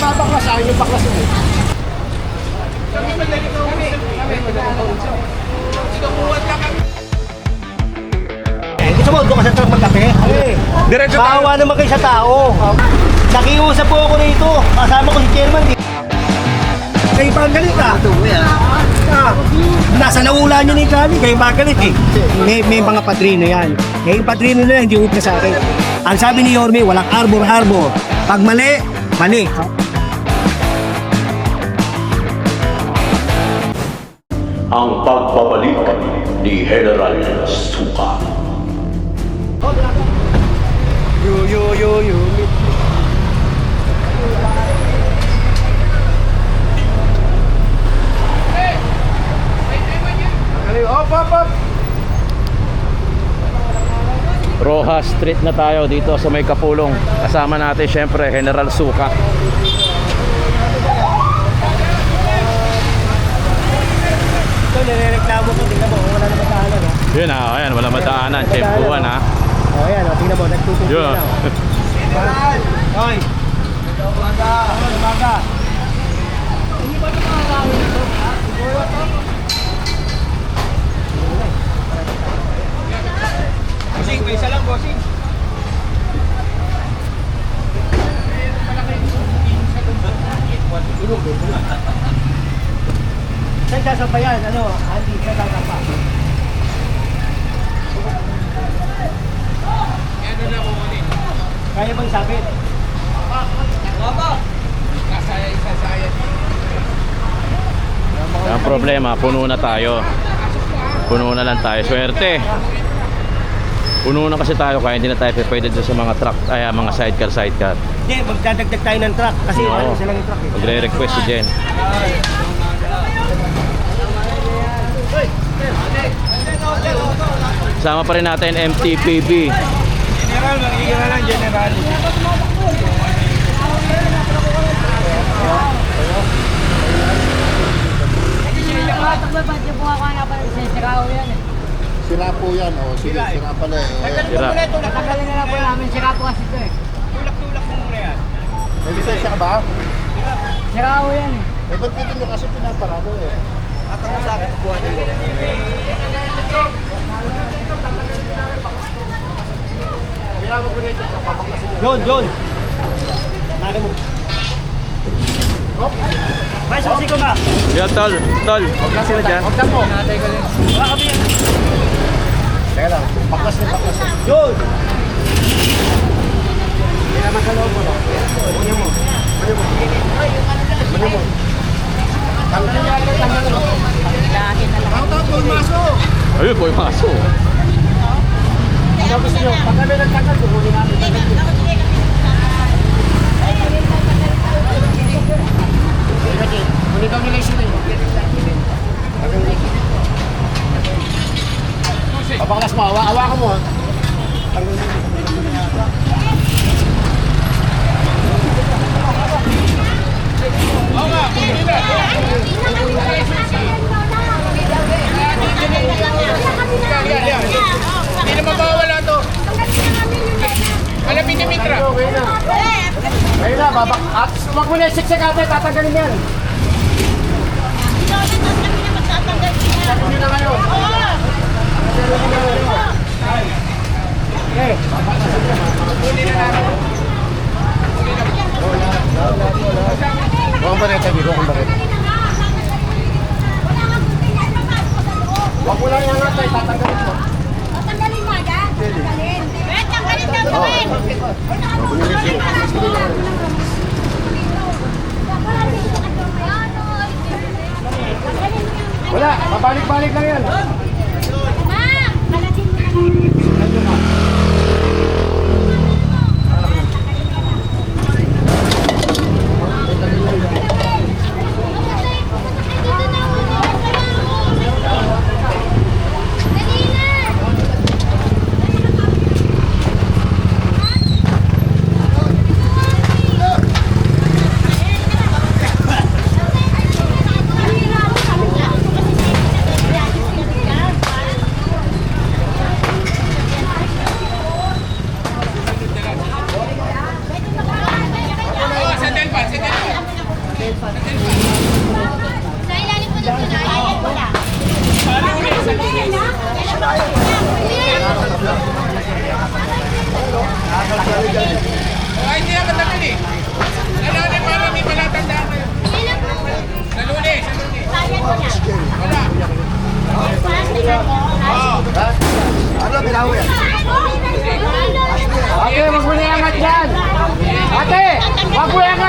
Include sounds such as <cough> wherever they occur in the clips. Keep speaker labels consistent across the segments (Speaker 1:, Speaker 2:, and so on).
Speaker 1: babaklas, ayaw yung baklas mo. Eh, gusto mo, doon ka sa truck magkape? Eh,
Speaker 2: Diretso tayo.
Speaker 1: Bawa naman kayo sa tao. Nakiusap po ako rito. Kasama ko si chairman. eh. Kayo pa ang galit ah. Ah, nasa naula nyo ni kami, kayo pa ang galit eh. May, may mga padrino yan. Eh, yung padrino na yan, hindi upna sa akin. Ang sabi ni Yorme, walang arbor-arbor. Pag mali, mali.
Speaker 3: Ang pagbabalik ni General Suka.
Speaker 1: Yo, yo, yo, yo. Op, op, op.
Speaker 2: Rojas Street na tayo dito sa may Kapulong. Kasama natin syempre General Suka.
Speaker 1: Ito, nirereklamo ko. Tingnan mo, wala naman sa halan. oh.
Speaker 2: Yun ah, ayan, wala madaanan. Tempuan ha.
Speaker 1: Oh, yan, oh, tingnan mo, nagtutuloy
Speaker 2: Yun.
Speaker 1: na. oh. Hoy! Umaga! Umaga! Bossing, may isa lang, bossing. Saan sasabayan? Ano? Andy, saan sasapa? Kaya bang sabit?
Speaker 2: Ang problema, puno na tayo. Puno na lang tayo. Swerte. Puno na kasi tayo kaya hindi na tayo pwede sa mga truck, ay ah, mga sidecar sidecar.
Speaker 1: Hindi, magdadagdag tayo ng truck. Kasi
Speaker 2: Oo.
Speaker 1: ano sila ng truck eh.
Speaker 2: Magre-request si Jen. Sama pa rin natin MTPB.
Speaker 1: General, mag-iira lang, General.
Speaker 4: Po ako na pala sa Sirao yan eh.
Speaker 5: Sira po yan, o. Sige,
Speaker 1: Sira eh.
Speaker 5: sira pala eh.
Speaker 2: Sira.
Speaker 4: Natagalin na lang po namin Sirao po kasi ito eh.
Speaker 1: Tulak-tulak mo muna yan.
Speaker 5: May lisensya ka ba?
Speaker 4: Sirao yan eh.
Speaker 5: Eh, ba't dito nyo kasi pinaparado eh?
Speaker 1: John, John. Nari mo. Hop. May susi ko ba?
Speaker 2: Yo, tol, tol. Sino dyan?
Speaker 5: Huwag ka mo.
Speaker 1: Wala kami yan.
Speaker 5: Teka lang, baklas na baklas na.
Speaker 1: John! Hindi naman sa loob mo? Muna mo. Muna mo. Muna mo. Tanggalin niya ito, tanggalin mo. Ang tapon, maso!
Speaker 2: Ayun po yung maso.
Speaker 1: Ano gusto nyo? Pag kami nagtanggal, kukunin namin. Tanggal nyo. Kunin daw nila yung sila yun.
Speaker 5: Pabaklas mo, awa, awa ka mo ha.
Speaker 1: Hindi naman mawawala to. Alamin ni Mitra.
Speaker 5: Ayun na, babak...
Speaker 1: At wag mo na yung siksik ate, tatanggalin yan. Tatanggalin na ngayon. Okay.
Speaker 5: Huwag ba rin tabi, huwag ba rin.
Speaker 1: Wag mo lang yan ate, tatanggalin mo.
Speaker 4: Tanggalin mo agad. Tanggalin. Eh, tanggalin daw gawin.
Speaker 1: Wala, mabalik-balik lang yan.
Speaker 4: Ma, kalasin mo na.
Speaker 5: Oh, hindi ako tagal eh. Naluli, para may palatandaan kayo. Naluli, naluli. Bayan mo na. Wala. Ano, bilaw yan? Ate, wag mo! Ate, wag!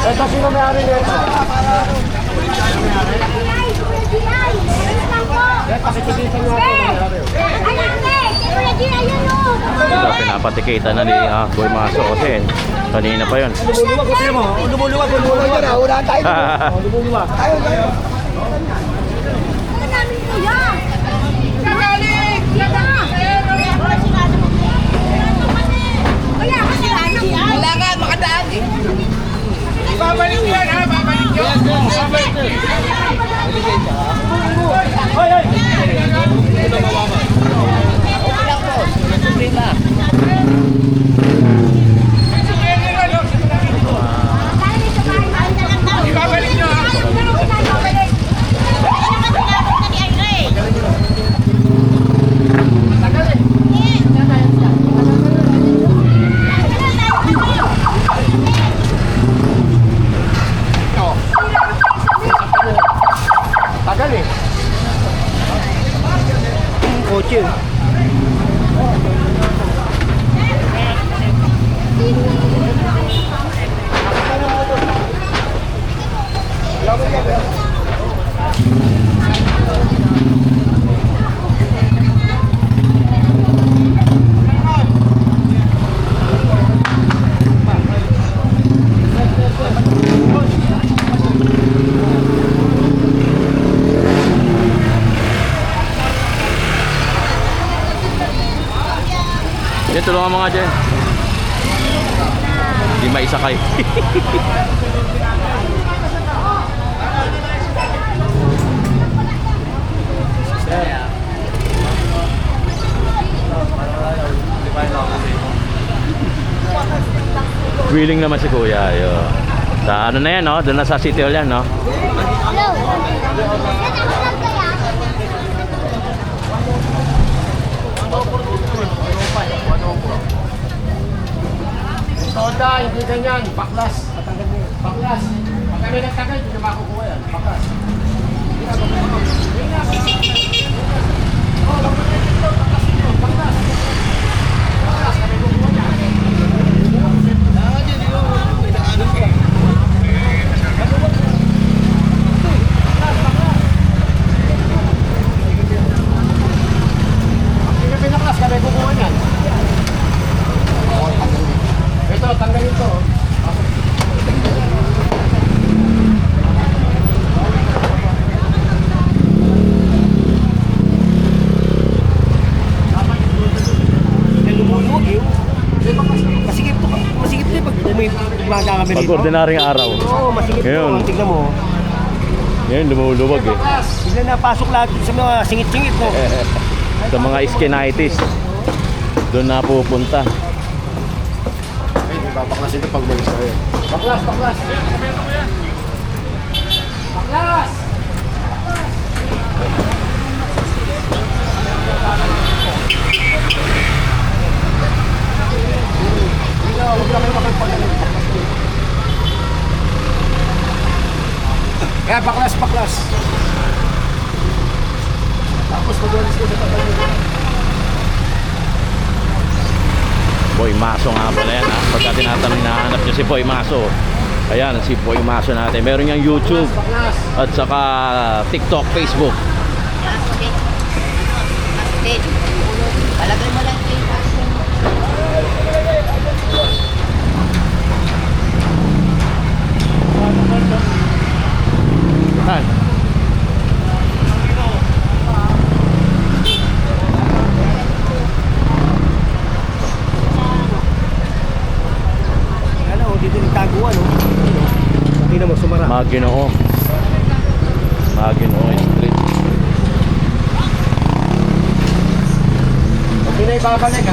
Speaker 5: Ito sino may-ari nito? Eh, pakitikitan nyo ako may-ari.
Speaker 2: Ito, pinapatikitan na ni ah, Boy Maso kasi kanina pa yun.
Speaker 1: Lumuluwag ko sa'yo mo. Lumuluwag, lumuluwag. Unahan tayo. <laughs> Lumuluwag. Tayo, tayo.
Speaker 4: Eh.
Speaker 5: Babalik yan ha, babalik yan. Babalik yan.
Speaker 1: Hoy, hoy.
Speaker 4: Ibabalik nyo ha.
Speaker 5: Tagal eh.
Speaker 1: Kotse.
Speaker 2: Yan, tulungan mo nga dyan. Hindi maisakay. Willing naman si Kuya. Yo. Ano na yan, no? Doon na sa City Hall yan, no?
Speaker 5: Toda, hindi ganyan. Baklas. Tatanggal mo yun. Baklas. Pag kami nagtagal, hindi na makukuha yan. Baklas. Hindi na pinaklas, kami kukuha yan. Ito, tanggalin to.
Speaker 1: Yan lumuluwag eh. Masikip to. Masikip to eh pag may gumanda kami
Speaker 2: Pag ordinaryong araw.
Speaker 1: Oo, masikip to.
Speaker 2: Ngayon.
Speaker 1: Tignan mo.
Speaker 2: Yan, lumuluwag eh.
Speaker 1: Bigla napasok lahat sa mga singit-singit mo.
Speaker 2: Sa mga skinitis. Doon na pupunta.
Speaker 5: Ay, may babaklas ito pag malis kayo. Baklas, baklas. Baklas! Hindi na, huwag na kayo makipagpalit. Kaya baklas, baklas. Tapos mag-alis ko sa tagal
Speaker 2: Boy Maso nga pala yan ha. Pagka tinatanong hinahanap nyo si Boy Maso. Ayan, si Boy Maso natin. Meron niyang YouTube
Speaker 5: Baklas.
Speaker 2: at saka TikTok, Facebook.
Speaker 4: Palagay mo lang
Speaker 2: Yan.
Speaker 1: Ano, dito yung taguan, no? Tingnan mo, sumara.
Speaker 2: Maginoo. Maginoo Street.
Speaker 1: Tingnan
Speaker 5: ibabalik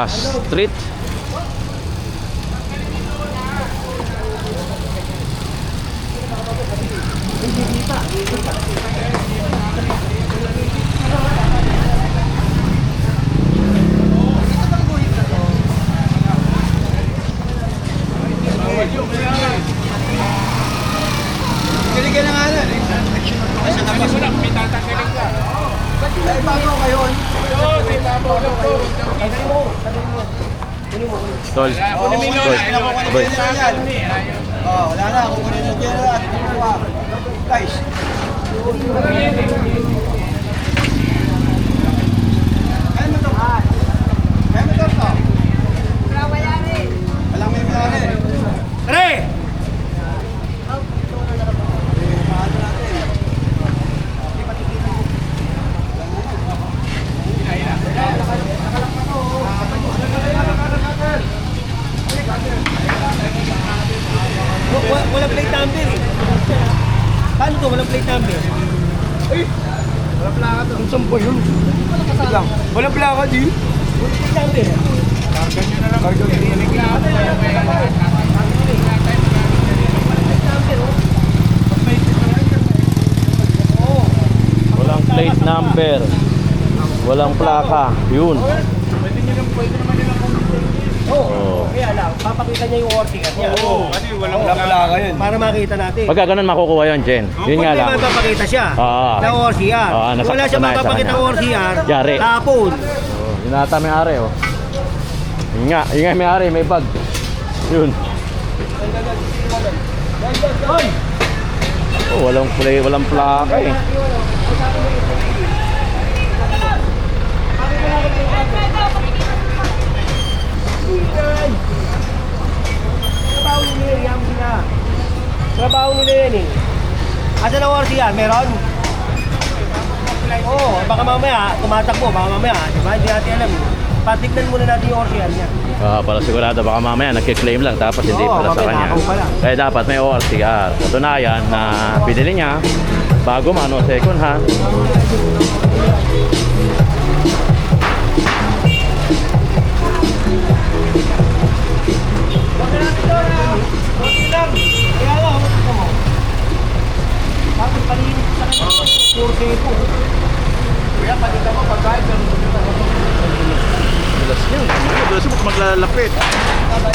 Speaker 2: Rojas Street.
Speaker 1: Galing na nga na. Asa na pa? Ay, bago kayo.
Speaker 2: Tol. Tol. Boy.
Speaker 1: Oh, wala na. Kukunin na dyan na. Guys. Kaya mo to? Kaya mo to to?
Speaker 4: Wala rin.
Speaker 1: Walang may mayari. Pre! Wa- Walang plate number eh. Paano to? Walang plate number? Ay! Walang plaka to. Saan ba yun? Lang. Walang plaka di? Walang plate number. Karga nyo na lang.
Speaker 2: Walang plate number. Walang plaka. Yun.
Speaker 1: Oo.
Speaker 2: Oh.
Speaker 1: Kaya lang, papakita niya yung ortigas niya. Oo. Walang plaka yun. Para makita natin.
Speaker 2: Pagka ganun makukuha yun, Jen. Yun nga lang.
Speaker 1: Kung may mapapakita siya
Speaker 2: Oo.
Speaker 1: na ORCR.
Speaker 2: Oo,
Speaker 1: Kung wala siya
Speaker 2: nasaktuhan sa
Speaker 1: mapapakita
Speaker 2: kanya.
Speaker 1: ORCR,
Speaker 2: Yari.
Speaker 1: tapon.
Speaker 2: Oh, yun ata may ari, oh. Yun nga, yun nga may ari, may bag. Yun. Oh, walang play, walang plaka eh.
Speaker 1: Trabaho nila yan sila. Trabaho nila yan eh. Asa na ORCR? Meron? Oo, oh, baka mamaya, tumatakbo, baka mamaya, di ba? Hindi natin alam. eh. Patignan muna natin yung ORCR niya.
Speaker 2: Ah, para sigurado baka mamaya nagki-claim lang tapos hindi
Speaker 1: Oo,
Speaker 2: pala sa
Speaker 1: mamaya
Speaker 2: kanya.
Speaker 1: pala.
Speaker 2: Kaya dapat may ORCR. Katunayan na binili niya bago mano second hand.
Speaker 1: Okay lang. Kaya lang, ito mo. Bakit palinis sa kanya? Puro sepo. Kaya patika mo, pagkain, pero
Speaker 2: niya. Bilas mo maglalapit.
Speaker 1: Tapos